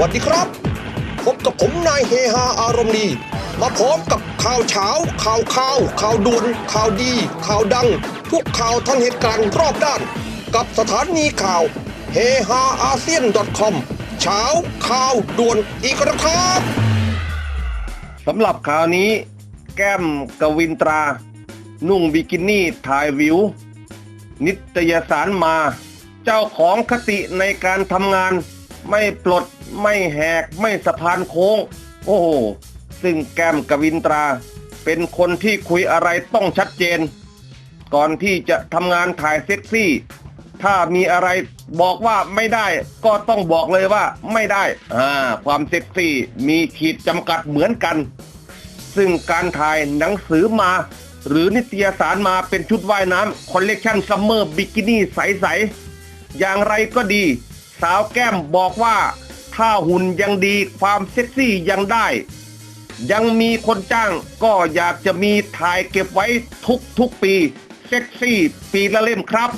วัสดีครับ พบกับผมนายเฮฮาอารมณ์ดี มาพร้อมกับข่าวเช้า ข่าวข่าว ข่าวด่วนข่าวดี ข่าวดัง ทุกข่าวทันเหตุการณ์รอบด้าน กับสถานีข่าวเฮฮาอาเซียน .com เช้าข่าวด่วนอีกแล้วครับสำหรับข่าวนี้ แก้มกวินตรา นุ่งบิกินี่ถ่ายวิว นิตยสารมา เจ้าของคติในการทำงาน ไม่ปลด ไม่แหก ไม่สะพานโค้ง โอ้โห ซึ่งแก้มกวินตรา เป็นคนที่คุยอะไรต้องชัดเจน ก่อนที่จะทำงานถ่ายเซ็กซี่ ถ้ามีอะไรบอกว่าไม่ได้ ก็ต้องบอกเลยว่าไม่ได้ อ่า ความเซ็กซี่มีขีดจำกัดเหมือนกัน ซึ่งการถ่ายหนังสือมา หรือนิตยสารมาเป็นชุดว่ายน้ำคอลเลกชันซัมเมอร์บิกินี่ใสๆอย่างไรก็ดี สาวแก้มบอกว่า ถ้าหุ่นยังดีความเซ็กซี่ยังได้ ยังมีคนจ้างก็อยากจะมีถ่ายเก็บไว้ทุกทุกปี เซ็กซี่ปีละเล่มครับ